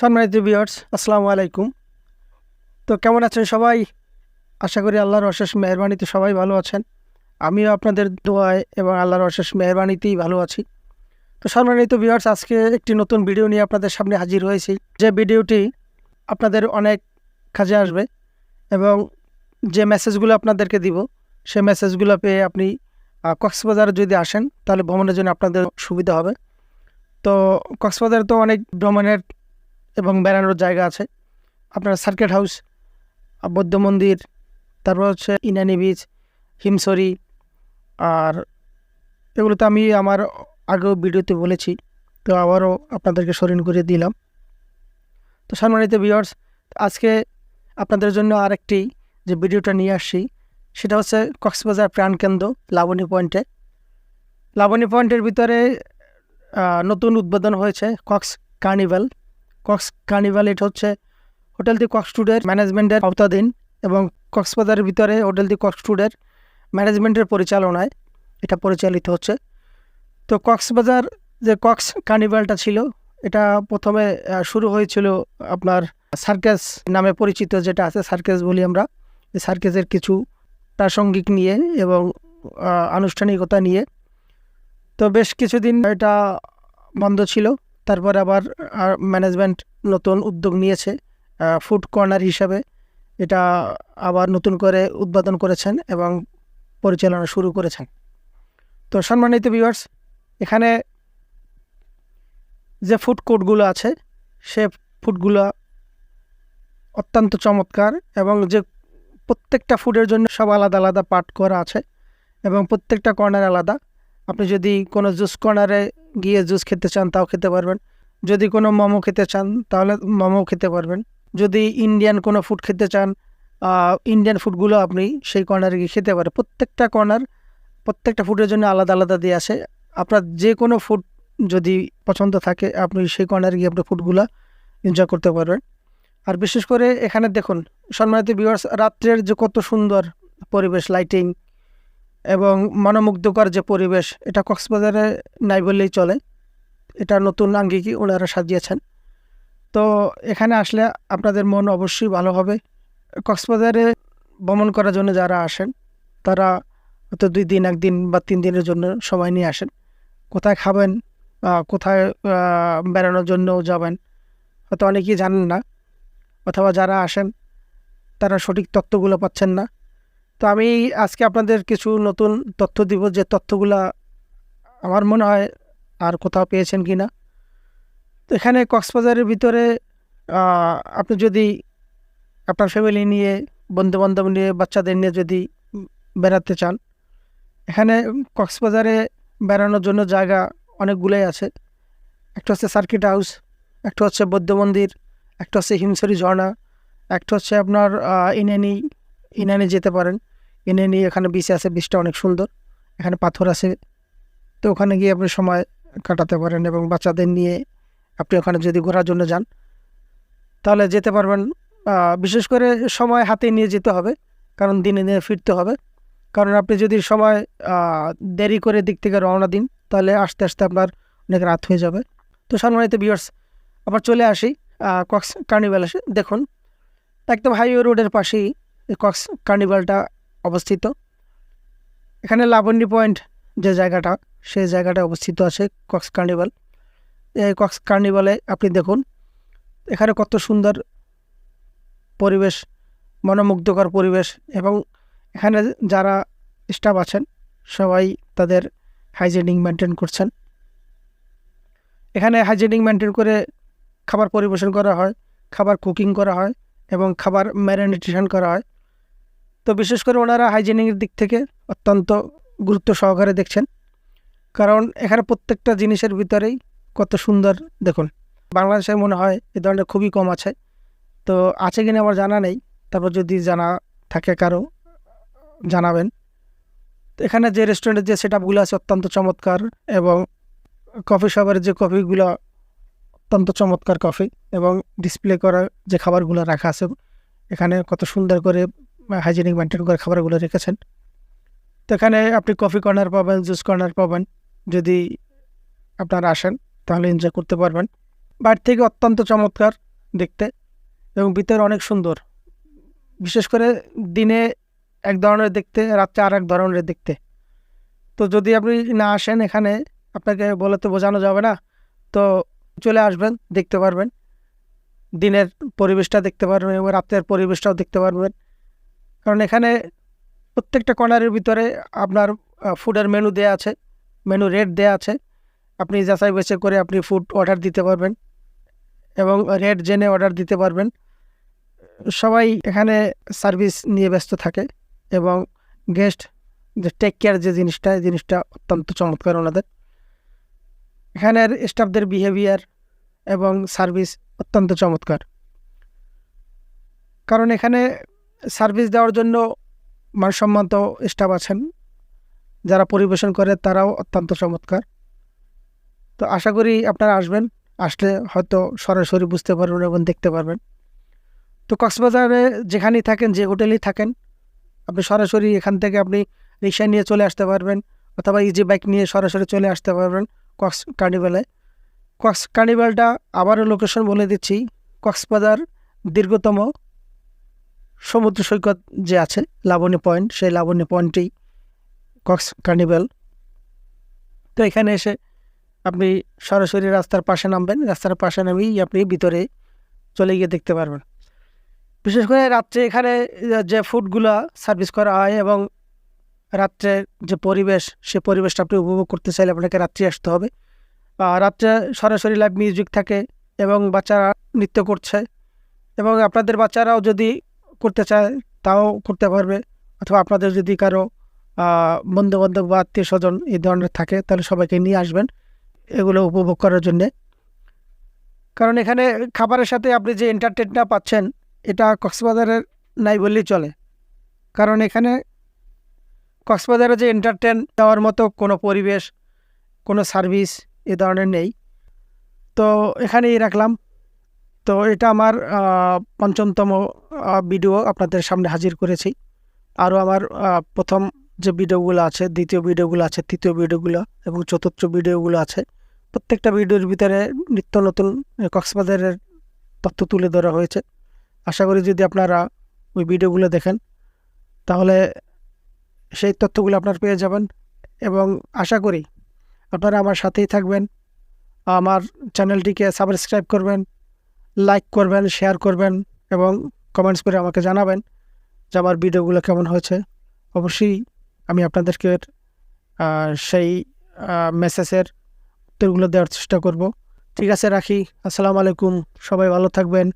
সম্মানিত ভিউয়ার্স আসসালামু আলাইকুম। তো কেমন আছেন সবাই? আশা করি আল্লাহর অশেষ মেহরবানিতে সবাই ভালো আছেন। আমিও আপনাদের দোয়ায় এবং আল্লাহর অশেষ মেহরবানিতেই ভালো আছি। তো সম্মানিত ভিউয়ার্স আজকে একটি নতুন ভিডিও নিয়ে আপনাদের সামনে হাজির হয়েছি। যে ভিডিওটি আপনাদের অনেক কাজে আসবে এবং যে মেসেজগুলো আপনাদেরকে দিব সে মেসেজগুলো পেয়ে আপনি কক্সবাজার যদি আসেন, তাহলে ভ্রমণের জন্য আপনাদের সুবিধা হবে। তো কক্সবাজারে তো অনেক ভ্রমণের এবং বেড়ানোর জায়গা আছে। আপনার সার্কেট হাউস বৌদ্ধ মন্দির, তারপর হচ্ছে ইনানি বিচ হিমসরি আর এগুলো তো আমি আমার আগেও ভিডিওতে বলেছি, তো আবারও আপনাদেরকে স্মরণ করে দিলাম। তো সম্মানিত ভিউয়ার্স আজকে আপনাদের জন্য আরেকটি যে ভিডিওটা নিয়ে আসছি, সেটা হচ্ছে কক্সবাজার প্রাণকেন্দ্র লাবণী পয়েন্টে লাবণী পয়েন্টের ভিতরে নতুন উদ্বোধন হয়েছে কক্স কার্নিভাল কক্স কার্নিভাল এটা হচ্ছে হোটেল দি কক্স ট্যুরের ম্যানেজমেন্টের আওতাধীন এবং কক্সবাজারের ভিতরে হোটেল দি কক্স ট্যুরের ম্যানেজমেন্টের পরিচালনায় এটা পরিচালিত হচ্ছে। তো কক্সবাজার যে কক্স কার্নিভালটা ছিল, এটা প্রথমে শুরু হয়েছিল আপনার সার্কাস নামে পরিচিত যেটা আছে সার্কাস বলি আমরা। সার্কাসের কিছু প্রাসঙ্গিক নিয়ে এবং আনুষ্ঠানিকতা নিয়ে। তো বেশ কিছুদিন এটা বন্ধ ছিল। তারপর আবার ম্যানেজমেন্ট নতুন উদ্যোগ নিয়েছে ফুড কর্নার হিসাবে। এটা আবার নতুন করে উদ্বোধন করেছেন এবং পরিচালনা শুরু করেছেন। তো সম্মানিত ভিউয়ার্স এখানে যে ফুড কোর্টগুলো আছে, সে ফুডগুলো অত্যন্ত চমৎকার এবং যে প্রত্যেকটা ফুডের জন্য সব আলাদা আলাদা পার্ট করা আছে এবং প্রত্যেকটা কর্নার আলাদা। আপনি যদি কোনো জুস কর্নারে গিয়ে জুস খেতে চান, তাও খেতে পারবেন। যদি কোনো মোমো খেতে চান, তাহলে মোমো খেতে পারবেন। যদি ইন্ডিয়ান কোনো ফুড খেতে চান ইন্ডিয়ান ফুডগুলো আপনি সেই কর্নারে গিয়ে খেতে পারেন। প্রত্যেকটা কর্নার, প্রত্যেকটা ফুডের জন্য আলাদা আলাদা দিয়ে আসে। আপনার যে কোনো ফুড যদি পছন্দ থাকে, আপনি সেই কর্নারে গিয়ে আপনার ফুডগুলো এনজয় করতে পারবেন। আর বিশেষ করে এখানে দেখুন, সম্মানিত ভিউয়ার্স রাত্রের যে কত সুন্দর পরিবেশ লাইটিং এবং মনোমুগ্ধকর যে পরিবেশ, এটা কক্সবাজারে নাই বললেই চলে। এটা নতুন আঙ্গিকে ওনারা সাজিয়েছেন। তো এখানে আসলে আপনাদের মন অবশ্যই ভালো হবে। কক্সবাজারে ভ্রমণ করার জন্য যারা আসেন, তারা হয়তো দুই দিন, একদিন বা তিন দিনের জন্য সময় নিয়ে আসেন। কোথায় খাবেন কোথায় বেড়ানোর জন্য যাবেন, হয়তো অনেকেই জানেন না। অথবা যারা আসেন, তারা সঠিক তত্ত্বগুলো পাচ্ছেন না। তো আমি আজকে আপনাদের কিছু নতুন তথ্য দিব যে তথ্যগুলা আমার মনে হয় আর কোথাও পেয়েছেন কি না তো এখানে কক্সবাজারের ভিতরে আপনি যদি আপনার ফ্যামিলি নিয়ে, বন্ধুবান্ধব নিয়ে, বাচ্চাদের নিয়ে যদি বেড়াতে চান, এখানে কক্সবাজারে বেড়ানোর জন্য জায়গা অনেকগুলোই আছে। একটা হচ্ছে সার্কিট হাউস একটা হচ্ছে বৌদ্ধ মন্দির, একটা হচ্ছে হিমসরি ঝর্ণা, একটা হচ্ছে আপনার ইনানি ইনানি যেতে পারেন। ইনানি এখানে বিচ আছে বিচটা অনেক সুন্দর। এখানে পাথর আছে। তো ওখানে গিয়ে আপনি সময় কাটাতে পারেন এবং বাচ্চাদের নিয়ে আপনি ওখানে যদি ঘোরার জন্য যান, তাহলে যেতে পারবেন। বিশেষ করে সময় হাতে নিয়ে যেতে হবে, কারণ দিনে দিনে ফিরতে হবে। কারণ আপনি যদি সময় দেরি করে দিক থেকে রওনা দিন, তাহলে আস্তে আস্তে আপনার অনেক রাত হয়ে যাবে। তো সম্মানিত বিয়ার্স আবার চলে আসি কক্স কার্নিভাল আসে দেখুন, একদম হাইওয়ে রোডের পাশেই কক্স কার্নিভালটা অবস্থিত। এখানে লাবণী পয়েন্ট যে জায়গাটা, সেই জায়গাটা অবস্থিত আছে কক্স কার্নিভাল। এই কক্স কার্নিভালে আপনি দেখুন, এখানে কত সুন্দর পরিবেশ, মনোমুগ্ধকর পরিবেশ এবং এখানে যারা স্টাফ আছেন, সবাই তাদের হাইজেনিক মেনটেন করছেন। এখানে হাইজেনিক মেনটেন করে খাবার পরিবেশন করা হয়, খাবার কুকিং করা হয় এবং খাবার ম্যারিনেটেশন করা হয়। তো বিশেষ করে ওনারা হাইজেনিকের দিক থেকে অত্যন্ত গুরুত্ব সহকারে দেখছেন। কারণ এখানে প্রত্যেকটা জিনিসের ভিতরেই কত সুন্দর, দেখুন, বাংলাদেশে মনে হয় এ ধরনের খুবই কম আছে। তো আছে কিনা আমার জানা নেই, তারপর যদি জানা থাকে কারও, জানাবেন। তো এখানে যে রেস্টুরেন্টের যে সেট আপগুলো আছে অত্যন্ত চমৎকার এবং কফি শপের যে কফিগুলো অত্যন্ত চমৎকার কফি এবং ডিসপ্লে করা যে খাবারগুলো রাখা আছে, এখানে কত সুন্দর করে হাইজেনিক মেনটেন করে খাবারগুলো রেখেছেন। তো এখানে আপনি কফি কর্নার পাবেন জুস কর্নার পাবেন। যদি আপনারা আসেন, তাহলে এনজয় করতে পারবেন। বাইরে থেকে অত্যন্ত চমৎকার দেখতে এবং ভিতরে অনেক সুন্দর। বিশেষ করে দিনে এক ধরনের দেখতে, রাত্রে আর এক ধরনের দেখতে। তো যদি আপনি না আসেন এখানে, আপনাকে বলে তো বোঝানো যাবে না। তো চলে আসবেন, দেখতে পারবেন। দিনের পরিবেশটা দেখতে পারবেন এবং রাত্রের পরিবেশটাও দেখতে পারবেন। কারণ এখানে প্রত্যেকটা কর্নারের ভিতরে আপনার ফুডের মেনু দেওয়া আছে মেনু রেট দেয়া আছে। আপনি যাচাই বাছাই করে আপনি ফুড অর্ডার দিতে পারবেন এবং রেট জেনে অর্ডার দিতে পারবেন। সবাই এখানে সার্ভিস নিয়ে ব্যস্ত থাকে এবং গেস্ট যে টেক কেয়ার যে জিনিসটা, এই জিনিসটা অত্যন্ত চমৎকার ওনাদের। এখানের স্টাফদের বিহেভিয়ার এবং সার্ভিস অত্যন্ত চমৎকার। কারণ এখানে সার্ভিস দেওয়ার জন্য মানসম্মত স্টাফ আছেন। যারা পরিবেশন করে তারাও অত্যন্ত চমৎকার। তো আশা করি আপনারা আসবেন, আসলে হয়তো সরাসরি বুঝতে পারবেন এবং দেখতে পারবেন। তো কক্সবাজারে যেখানেই থাকেন, যে হোটেলেই থাকেন, আপনি সরাসরি এখান থেকে আপনি রিক্সা নিয়ে চলে আসতে পারবেন অথবা ইজি বাইক নিয়ে সরাসরি চলে আসতে পারবেন কক্স কার্নিভালে। কক্স কার্নিভালটা আবারও লোকেশন বলে দিচ্ছি। কক্সবাজার দীর্ঘতম সমুদ্র সৈকত যে আছে লাবণী পয়েন্ট, সেই লাবণী পয়েন্টেই কক্স কার্নিভাল তো এখানে এসে আপনি সরাসরি রাস্তার পাশে নামবেন, রাস্তার পাশে নামেই আপনি ভিতরে চলে গিয়ে দেখতে পারবেন। বিশেষ করে রাত্রে এখানে যে ফুডগুলো সার্ভিস করা হয় এবং রাত্রে যে পরিবেশ, সে পরিবেশটা আপনি উপভোগ করতে চাইলে আপনাকে রাত্রে আসতে হবে। রাত্রে সরাসরি লাইভ মিউজিক থাকে এবং বাচ্চারা নৃত্য করছে। এবং আপনাদের বাচ্চারাও যদি করতে চায়, তাও করতে পারবে। অথবা আপনাদের যদি কারও বন্ধু বান্ধব বা আত্মীয় স্বজন এই ধরনের থাকে, তাহলে সবাইকে নিয়ে আসবেন এগুলো উপভোগ করার জন্যে। কারণ এখানে খাবারের সাথে আপনি যে এন্টারটেনটা পাচ্ছেন, এটা কক্সবাজারের নাই বললেই চলে। কারণ এখানে কক্সবাজারে যে এন্টারটেন দেওয়ার মতো কোনো পরিবেশ, কোনো সার্ভিস এ ধরনের নেই। তো এখানেই রাখলাম। তো এটা আমার পঞ্চমতম ভিডিও আপনাদের সামনে হাজির করেছি। আরও আমার প্রথম যে ভিডিওগুলো আছে, দ্বিতীয় ভিডিওগুলো আছে, তৃতীয় ভিডিওগুলো এবং চতুর্থ ভিডিওগুলো আছে, প্রত্যেকটা ভিডিওর ভিতরে নিত্য নতুন কক্সবাজারের তথ্য তুলে ধরা হয়েছে। আশা করি যদি আপনারা ওই ভিডিওগুলো দেখেন, তাহলে সেই তথ্যগুলো আপনারা পেয়ে যাবেন এবং আশা করি আপনারা আমার সাথেই থাকবেন। আমার চ্যানেলটিকে সাবস্ক্রাইব করবেন। লাইক করবেন শেয়ার করবেন এবং কমেন্টস করে আমাকে জানাবেন যে আমার ভিডিওগুলো কেমন হয়েছে। অবশ্যই আমি আপনাদেরকে সেই মেসেজের উত্তরগুলো দেওয়ার চেষ্টা করব। ঠিক আছে, রাখি। আসসালামু আলাইকুম। সবাই ভালো থাকবেন।